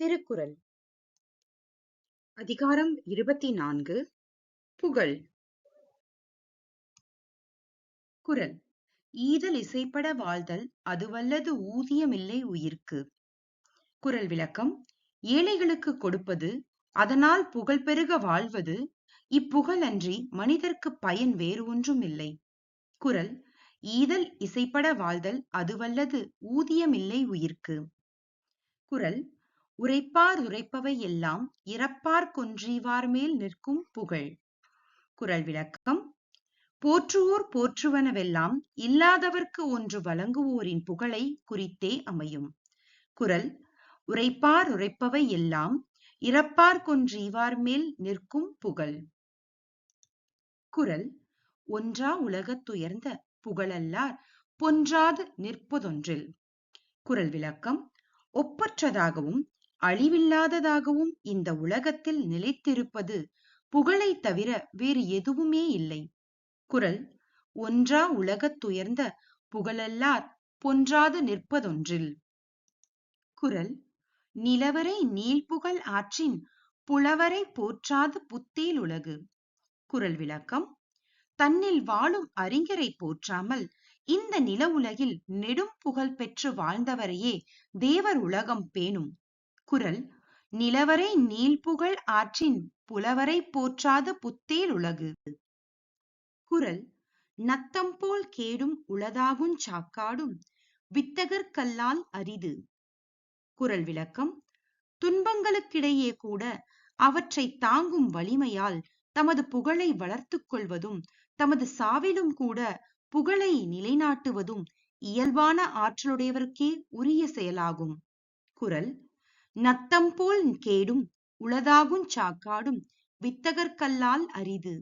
திருக்குறள். அதிகாரம் இருபத்தி நான்கு புகழ். குரல். ஈதல் இசைப்பட வாழ்தல் அதுவல்லது ஊதியமில்லை உயிர்க்கு. குரல் விளக்கம். ஏழைகளுக்கு கொடுப்பது அதனால் புகழ் பெருக வாழ்வது இப்புகழ் அன்றி மனிதர்க்கு பயன் வேறு ஒன்றும் இல்லை குறள் ஈதல் இசைப்பட வாழ்தல் அதுவல்லது ஊதியமில்லை உயிர்க்கு. குரல். உரைப்பார் உரைப்பவை எல்லாம் இறப்பார் கொன்றீவார் மேல் நிற்கும் புகழ். குறள் விளக்கம் போற்றுவோர் போற்றுவனவெல்லாம் இல்லாதவர்க்கு ஒன்று வழங்குவோரின் புகழை குறித்தே அமையும் குறள் உரைப்பார் உரைப்பவை எல்லாம் இறப்பார் கொன்றீவார் மேல் நிற்கும் புகழ் குறள் ஒன்றா உலகத்துயர்ந்த புகழல்லார் பொன்றாது நிற்பதொன்றில் குறள் விளக்கம் ஒப்பற்றதாகவும் அழிவில்லாததாகவும் இந்த உலகத்தில் நிலைத்திருப்பது புகழைத் தவிர வேறு எதுவுமே இல்லை. குறள் ஒன்றா உலகத்துயர்ந்த புகழல்லார் பொன்றாது நிற்பதொன்றில் குறள் நிலவரை நீள்புகழ் ஆற்றின் புலவரை போற்றாது புத்தேல் உலகு குறள் விளக்கம் தன்னில் வாழும் அறிஞரை போற்றாமல் இந்த நில உலகில் நெடும் புகழ் பெற்று வாழ்ந்தவரையே தேவர் உலகம் பேணும் குறள் நிலவரை நீள்புகழ் ஆற்றின் புலவரை போற்றாத புத்தேல் உலகு குறள் நத்தம் போல் கேடும் உளதாகுஞ் சாக்காடும் வித்தகர்கல்லால் அரிது குறள் விளக்கம் துன்பங்களுக்கிடையே கூட அவற்றை தாங்கும் வலிமையால் தமது புகழை வளர்த்துக் கொள்வதும் தமது சாவிலும் கூட புகழை நிலைநாட்டுவதும் இயல்பான ஆற்றலுடையவர்க்கே உரிய செயலாகும் குறள் நத்தம் போல் கேடும் உளதாகுஞ் சாக்காடும் வித்தகற்கல்லால் அரிது.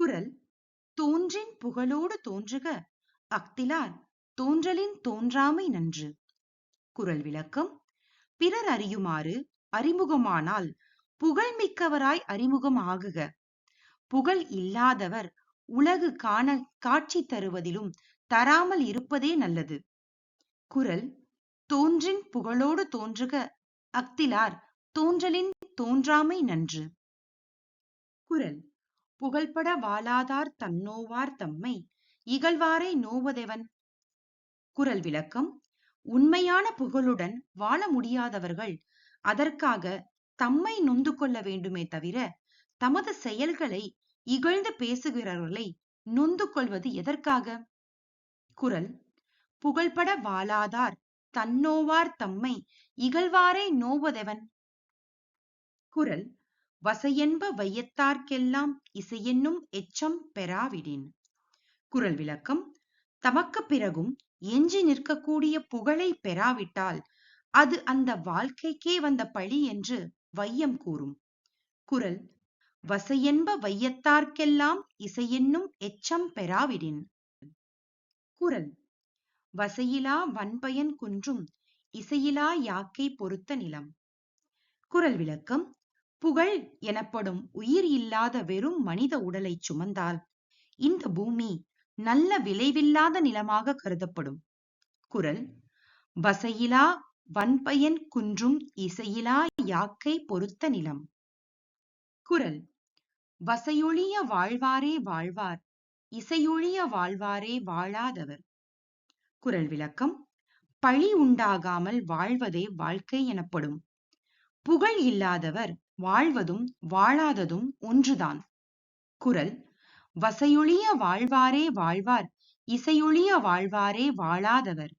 குறள் தோன்றின் புகழோடு தோன்றுக அஃதிலார் தோன்றலின் தோன்றாமை நன்று. குறள் விளக்கம் பிறர் அறியுமாறு அறிமுகமானால் புகழ் மிக்கவராய் அறிமுகம் ஆகுக. புகழ் இல்லாதவர் உலகு காண காட்சி தருவதிலும் தராமல் இருப்பதே நல்லது. குறள் தோன்றின் புகழோடு தோன்றுக அஃதிலார் தோன்றலின் தோன்றாமை நன்று. குறள் புகழ்பட வாழாதார் தன்னோவார் தம்மை இகழ்வாரை நோவதெவன்? குறள் விளக்கம் உண்மையான புகழுடன் வாழ முடியாதவர்கள் அதற்காக தம்மை நொந்து கொள்ள வேண்டுமே தவிர தமது செயல்களை இகழ்ந்து பேசுகிறவர்களை நொந்து கொள்வது எதற்காக? குறள் புகழ்பட வாழாதார் தன்னோவார் தம்மை இகழ்வாரை நோவதெவன்? குரல் வசையென்ப வையத்தார்க்கெல்லாம் இசையென்னும் எச்சம் பெறாவிடின் குரல் விளக்கம் தமக்கு பிறகும் எஞ்சி நிற்கக்கூடிய புகழை பெறாவிட்டால் அது அந்த வாழ்க்கைக்கே வந்த பழி என்று வையம் கூறும் குரல் வசையென்ப வையத்தார்க்கெல்லாம் இசையென்னும் எச்சம் பெறாவிடின் குரல் வசையிலா வன்பயன் குன்றும் இசையிலா யாக்கை பொறுத்த நிலம். குரல் விளக்கம் புகழ் எனப்படும் உயிர் இல்லாத வெறும் மனித உடலை சுமந்தால் இந்த பூமி நல்ல விளைவில்லாத நிலமாக கருதப்படும். குறள் வசையிலா வன்பயன் குன்றும் இசையிலா யாக்கை பொறுத்த நிலம். குறள் வசையொழிய வாழ்வாரே வாழ்வார் இசையொழிய வாழ்வாரே வாழாதவர். குரல் விளக்கம். பழி உண்டாகாமல் வாழ்வதே வாழ்க்கை எனப்படும். புகழ் இல்லாதவர் வாழ்வதும் வாழாததும் ஒன்றுதான். குரல். வசையொழிய வாழ்வாரே வாழ்வார் இசையொழிய வாழ்வாரே வாழாதவர்.